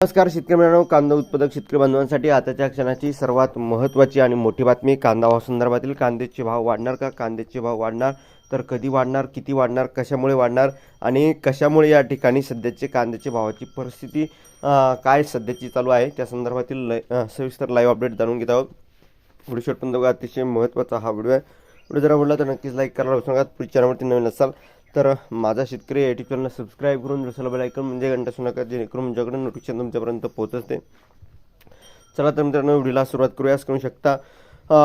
नमस्कार शेतकरी मित्रांनो कांदा उत्पादक शेतकरी बांधवांसाठी आताच्या क्षणाची सर्वात महत्त्वाची आणि मोठी बातमी कांदा भाव संदर्भातील. कांद्याचे भाव वाढणार का? कांद्याचे भाव वाढणार? तर कधी वाढणार? किती वाढणार? कशामुळे वाढणार? आणि कशामुळे या ठिकाणी सध्याचे कांद्याचे भावाची परिस्थिती काय सध्याची चालू आहे? त्या संदर्भातील लय सविस्तर लाईव्ह अपडेट जाणून घेत आहोत. व्हिडिओ शेवट पण अतिशय महत्त्वाचा हा व्हिडिओ आहे. व्हिडिओ जर आवडला तर नक्कीच लाईक करायला विसरू नका पुढच्या चॅनलवरती नवीन असाल तर माझा शेतकरी या यूट्यूब चॅनल सबस्क्राईब करून दुसऱ्या बेल ऐकून म्हणजे घंटा सुरू जेणेकरून तुमच्याकडे नोटिफिकेशन तुमच्यापर्यंत पोहोचते चला तर मित्रांनो व्हिडिओला सुरुवात करूयास करू शकता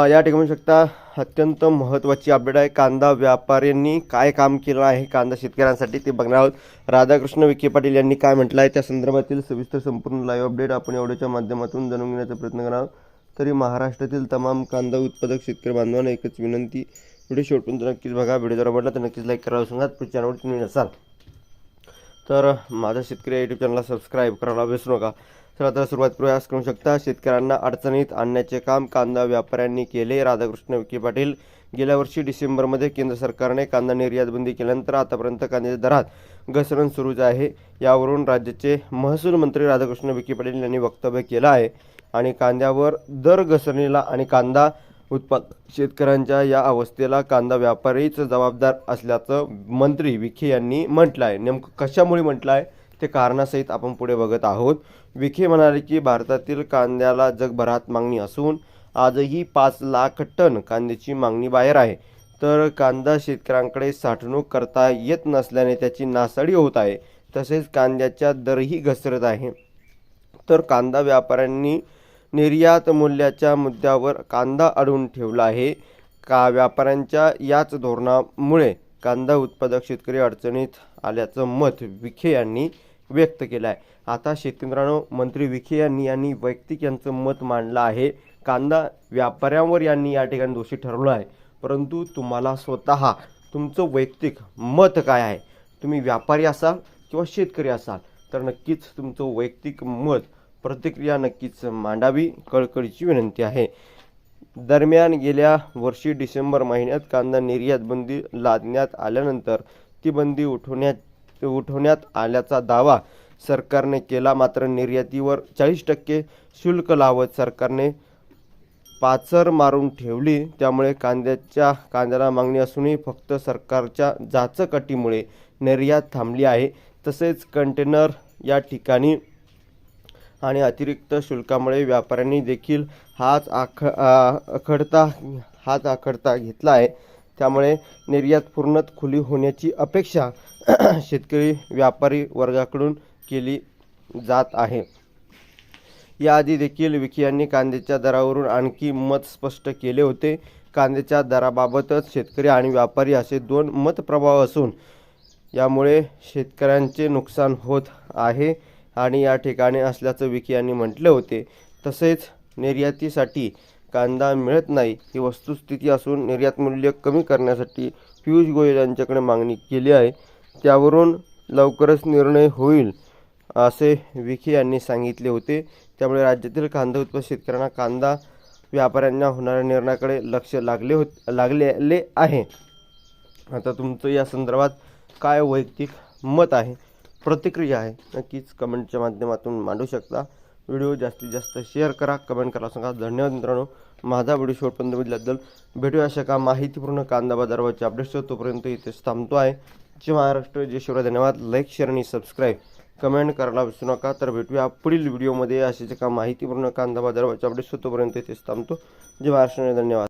या ठिकाणी शकता अत्यंत महत्त्वाची अपडेट आहे. कांदा व्यापाऱ्यांनी काय काम केलं आहे कांदा शेतकऱ्यांसाठी ते बघणार आहोत. राधाकृष्ण विखे पाटील यांनी काय म्हटलं आहे त्या संदर्भातील सविस्तर संपूर्ण लाईव्ह अपडेट आपण एवढ्याच्या माध्यमातून जाणून घेण्याचा प्रयत्न करणार तरी महाराष्ट्रातील तमाम कांदा उत्पादक शेतकरी बांधवांना एकच विनंती व्हिडिओ शेवटपर्यंत नक्कीच बघा. व्हिडिओ जर आवडला तर नक्कीच लाईक करायला सांगा चॅनलवर तुम्ही नसाल तर माझ्या शेतकरी यूट्यूब चॅनलला सबस्क्राईब करायला विसरू नका. चला तर सुरुवात प्रयास करू शकता शेतकऱ्यांना अडचणीत आणण्याचे काम कांदा व्यापाऱ्यांनी केले. राधाकृष्ण विखे पाटील गेल्या वर्षी डिसेंबरमध्ये केंद्र सरकारने कांदा निर्यात बंदी केल्यानंतर आतापर्यंत कांद्याच्या दरात घसरण सुरूच आहे. यावरून राज्याचे महसूल मंत्री राधाकृष्ण विखे पाटील यांनी वक्तव्य केलं आहे. आणि कांद्यावर दर घसरणीला आणि कांदा उत्पाद शेतकऱ्यांच्या या अवस्थेला कांदा व्यापारीच जबाबदार असल्याचं मंत्री विखे यांनी म्हटलं आहे नेमकं कशामुळे म्हटलं आहे ते कारणासहित आपण पुढे बघत आहोत. विखे म्हणाले की भारतातील कांद्याला जगभरात मागणी असून आजही पाच लाख टन कांद्याची मागणी बाहेर आहे. तर कांदा शेतकऱ्यांकडे साठवणूक करता येत नसल्याने त्याची नासाडी होत आहे. तसेच कांद्याच्या दरही घसरत आहे. तर कांदा व्यापाऱ्यांनी निर्यात मूल्याच्या मुद्द्यावर कांदा अडवून ठेवला आहे. का व्यापाऱ्यांच्या याच धोरणामुळे कांदा उत्पादक शेतकरी अडचणीत आल्याचं मत विखे यांनी व्यक्त केलं आहे आता शेतकऱ्यांनो मंत्री विखे यांनी यांनी वैयक्तिक यांचं मत मांडलं आहे. कांदा व्यापाऱ्यांवर यांनी या ठिकाणी दोषी ठरवलं आहे. परंतु तुम्हाला स्वतः तुमचं वैयक्तिक मत काय आहे? तुम्ही व्यापारी असाल किंवा शेतकरी असाल तर नक्कीच तुमचं वैयक्तिक मत प्रतिक्रिया नक्कीच मांडावी कळकळीची विनंती आहे. दरम्यान गेल्या वर्षी डिसेंबर महिन्यात कांदा निर्यात बंदी लादण्यात आल्यानंतर ती बंदी उठवण्यात उठवण्यात आल्याचा दावा सरकारने केला. मात्र निर्यातीवर चाळीस टक्के शुल्क लावत सरकारने पाचर मारून ठेवली. त्यामुळे कांद्याच्या कांद्याला मागणी असूनही फक्त सरकारच्या जाचकटीमुळे निर्यात थांबली आहे. तसेच कंटेनर या ठिकाणी आणि अतिरिक्त शुल्कामुळे व्यापाऱ्यांनी देखील हाच आख आखडता हाच आखडता घेतला आहे. त्यामुळे निर्यात पूर्णत खुली होण्याची अपेक्षा शेतकरी व्यापारी वर्गाकडून केली जात आहे. याआधी देखील विखे यांनी कांद्याच्या दरावरून आणखी मत स्पष्ट केले होते. कांद्याच्या दराबाबतच शेतकरी आणि व्यापारी असे दोन मतप्रभाव असून यामुळे शेतकऱ्यांचे नुकसान होत आहे. आणि या ठिकाणी असल्याचं विकी यांनी म्हटले होते. तसेच निर्यातीसाठी कांदा मिळत नाही ही वस्तुस्थिती असून निर्यात मूल्य कमी करण्यासाठी पियुष गोयल यांच्याकडे मागणी केली आहे. त्यावरून लवकरच निर्णय होईल असे विखे यांनी सांगितले होते. त्यामुळे राज्यातील कांदा उत्पादक शेतकऱ्यांना कांदा व्यापाऱ्यांना होणाऱ्या निर्णयाकडे लक्ष लागले होत लागलेले आहे. आता तुमचं या संदर्भात काय वैयक्तिक मत आहे? प्रतिक्रिया आहे. नक्कीच कमेंटच्या माध्यमातून मांडू शकता. व्हिडिओ जास्तीत जास्त शेअर करा कमेंट करा सांगा. धन्यवाद मित्रांनो. माझा व्हिडिओ शेवटपर्यंत बघितल्याबद्दल भेटूया. अशा का माहितीपूर्ण कांदा बाजारावरचे अपडेट्स तोपर्यंत इथेच थांबतो आहे. जय महाराष्ट्र जय शिवराय. धन्यवाद. लाईक शेअर आणि सबस्क्राईब कमेंट करायला विसरू नका. तर भेटूया पुढील व्हिडिओमध्ये. अशाच का माहितीपूर्ण कांदा बाजारावरचे अपडेट्स तोपर्यंत इथेच थांबतो. जय महाराष्ट्र धन्यवाद.